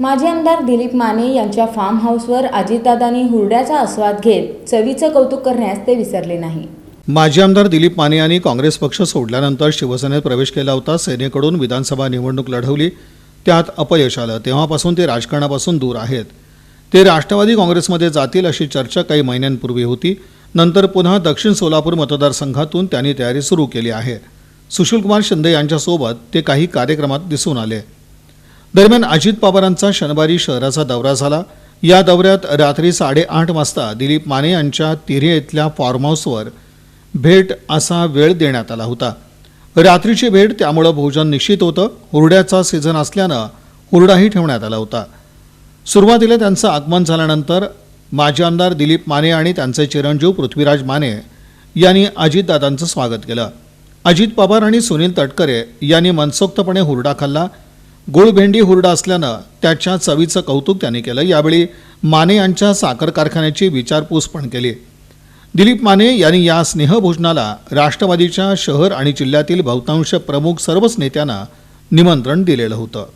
माजी आमदार दिलीप माने यांच्या फार्म हाऊसवर अजितदादांनी हुरड्याचा आस्वाद घेत चवीचं कौतुक करण्यास ते विसरले नाही. माजी आमदार दिलीप माने यांनी काँग्रेस पक्ष सोडल्यानंतर शिवसेनेत प्रवेश केला होता सेनेकडून विधानसभा निवडणूक लढवली त्यात अपयश आलं. तेव्हापासून ते राजकारणापासून दूर आहेत. ते राष्ट्रवादी काँग्रेसमध्ये जातील अशी चर्चा काही महिन्यांपूर्वी होती. नंतर पुन्हा दक्षिण सोलापूर मतदारसंघातून त्यांनी तयारी सुरू केली आहे. सुशीलकुमार शिंदे यांच्यासोबत ते काही कार्यक्रमात दिसून आले. दरम्यान अजित पवारांचा शनिवारी शहराचा दौरा झाला. या दौऱ्यात रात्री साडेआठ वाजता दिलीप माने यांच्या तिरे इथल्या फार्म हाऊसवर भेट असा वेळ देण्यात आला होता. रात्रीची भेट त्यामुळं भोजन निश्चित होतं. हुरड्याचा सीझन असल्यानं हुरडाही ठेवण्यात आला होता. सुरुवातीला त्यांचं आगमन झाल्यानंतर माजी आमदार दिलीप माने आणि त्यांचे चिरंजीव पृथ्वीराज माने यांनी अजितदादांचं स्वागत केलं. अजित पवार आणि सुनील तटकरे यांनी मनसोक्तपणे हुरडा खाल्ला. गुळभेंडी हुरडा असल्यानं त्याच्या चवीचं कौतुक त्यांनी केलं. यावेळी माने यांच्या साखर कारखान्याची विचारपूस पण केली. दिलीप माने यांनी या स्नेहभोजनाला राष्ट्रवादीच्या शहर आणि जिल्ह्यातील बहुतांश प्रमुख सर्वच नेत्यांना निमंत्रण दिलेलं होतं.